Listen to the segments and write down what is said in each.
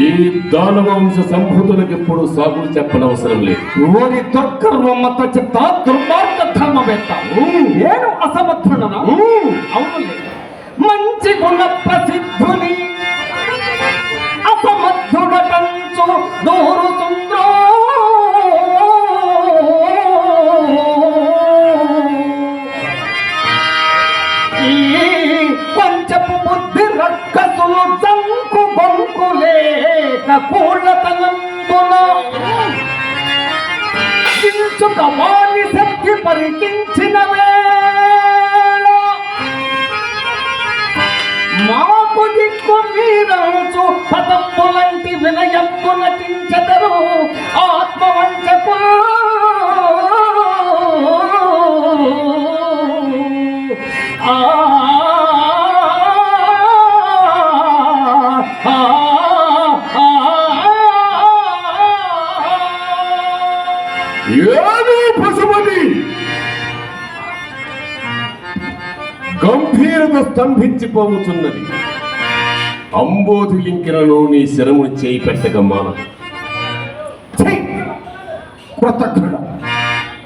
ఈ దానవంశ సంభూతులకు ఎప్పుడు సాగులు చెప్పనవసరం లేదు. ఓరి దుర్గర్వమ్మత చిత్త దుర్మార్గ ధర్మవేత్త. నేను అసమర్థుడనా? అవునులే మంచి గుణ ప్రసిద్ధుని అసమర్థుడటంచు దూరుతుంద్రో ఈ పంచపు బుద్ధి రక్కసులు జంకు బొంకులేక కూడతనంబున కించుక వాణి శక్తి పరికించిన వేళ. మాకు దిక్కు మీరంచు పదంబులంటి వినయంబు నటించదరు. ఆత్మవంచకులు ఏది పశుపతి! గంభీరత స్తంభించిపోతున్నది అంబోధి నీ శరముని చేయి పెట్టక మానదు ఛీ!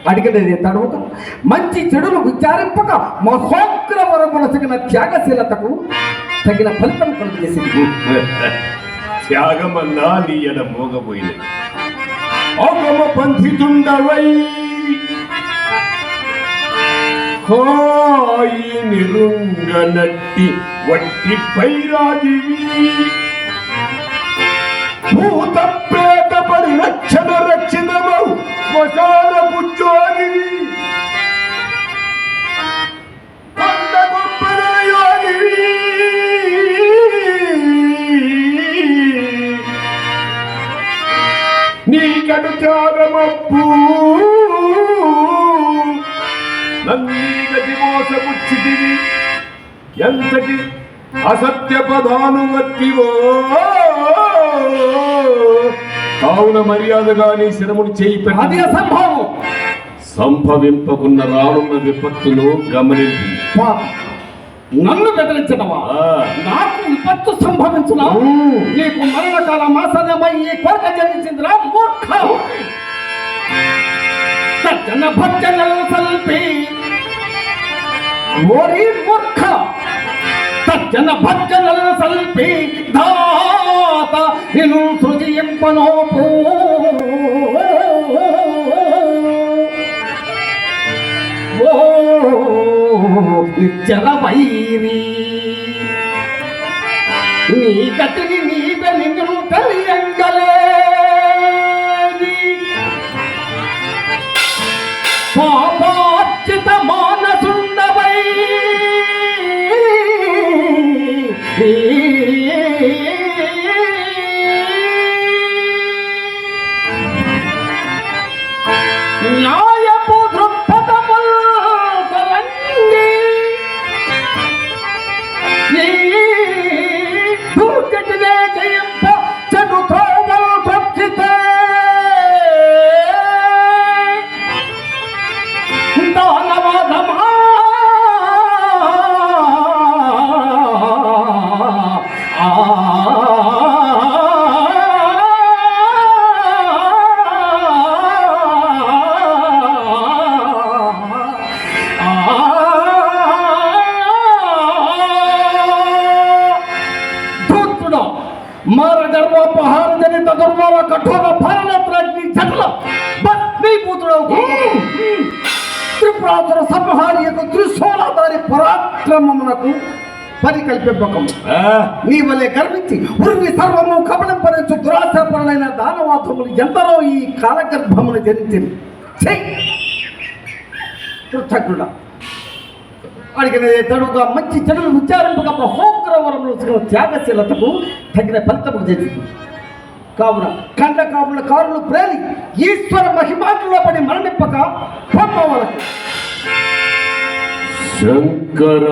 అడిగినది తడవక మంచి చెడులు విచారింపక మహోగ్ర వరములసిన త్యాగశీలతకు తగిన ఫలితం కలుగజేసింది. త్యాగమన్నా నీ ఎడ અગમ પંથી તુંડવઈ ખાઈ નિરુંગ નટ્ટી વટ્ટી మోసముచ్చితివి ఎంతటి అసత్య పదాలు వత్తివో. కావున మర్యాదగా నీ శరమును చేయి అది అసంభవం సంభవింపకున్న రానున్న విపత్తును గమనింపు పాపం. నన్ను బెదిరించడమా. నాకు విపత్తు సంభవించునా? ఊ. నీకు మరణకాల మాసనమై ఈ కోరిక జనించిందిరా మూర్ఖ. సజ్జన భజనలు సల్పి. ఓరి మూర్ఖ సజ్జన భజనలు సల్పి. దాత నిను సృజింపనోపు నిచ్చల వైరి. నీ గతిని నీవె నిన్ను తెలియంగలేది పాపార్జిత మానసుండవై భస్మీభూతుడవు త్రిపురాసుర సంహారియకు త్రిశూలధారి పరాక్రమమునకు పరికల్పింపకము. ఆ, నీ వలె గర్వించి ఉర్వి సర్వము కబళింపరించు దురాశాపరులైన దానవాతములు ఎందరో ఈ కాలగర్భమును జనించింది కృతజ్ఞుడ. అడిగిన తడుగా మంచి చెడులు విచారింపక మహోగ్రవరములు త్యాగశీలతకు తగిన ఫలితము చేసింది. కావున కండ కావుల కారులు ప్రేలి ఈశ్వర మహిమాటలో పడి మరణింపక పొమ్మవలకు శంకర.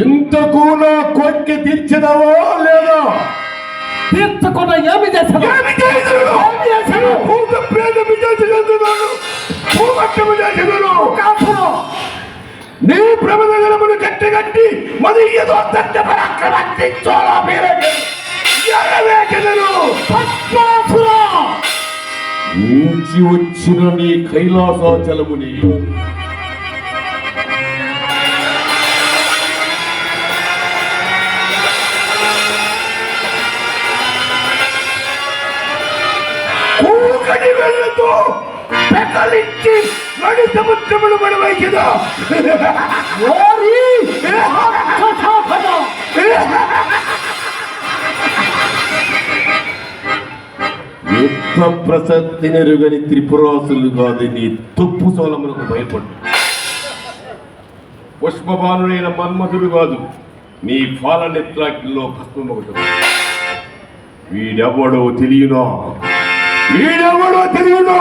ఇంతకు నా కోరిక తీర్చదవో లేదా? తీర్చకుండా ఏమి చేశాను ఏమి చేశాను? చేసినను. కాపురం. నీ ప్రమదగలమును కట్టగట్టి మరి ఏదో తట్ట పరాక్రమట్టి చోళ నుంచి వచ్చిన నీ కైలాసాచలముని వెళ్ళతో పెకలించి నడి సముద్రములు పడవైకిదా ఓరి! యుద్ధ ప్రసక్తి నెరుగని త్రిపురాసులు కాదు నీ తుప్పు సోలములకు భయపడు. పుష్పబానుడైన మన్మధుడు కాదు నీ పాలనెత్రాకిల్లో భస్మమొకటి వీడెవడో తెలియనో? వీడెవడో తెలియనో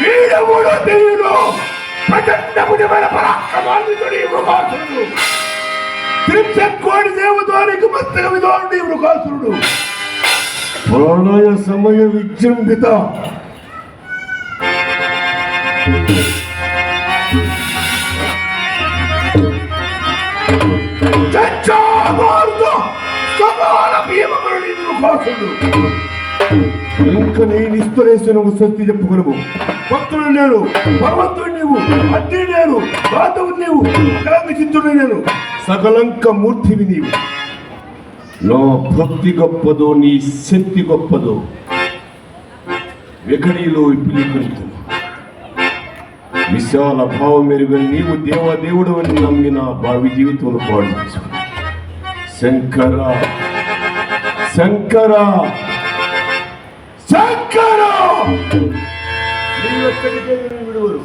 వీడెవడో తెలియనో ప్రచండముడిమైన పరాక్రమాన్వితుడి మృగాసురుడు. త్రిశకోడి దేవదానికి మస్తక విధానుడి మృగాసురుడు. ప్రళయ సమయ విజృంభిత. చచ్చామార్గ సమాన భీమమురుడి మృగాసురుడు. ఇంకా నేను ఇస్తురేసిన స్వస్తి చెప్పుకును భక్తుడు నేను భగవంతుడు నీవు అద్దె నేను బాధవు నీవు అకలంక చిత్తుడు నేను సకలంక మూర్తివి నీవు. నా భక్తి గొప్పదో నీ శక్తి గొప్పదో వికడిలో పిలికొంటు విశాల భావం మెరుగని నీవు దేవదేవుడు అని నమ్మిన భావి జీవితంలో పాడు శంకరా శంకరా ಶಂಕರು! ನೀವು ಬಿಡುವರು.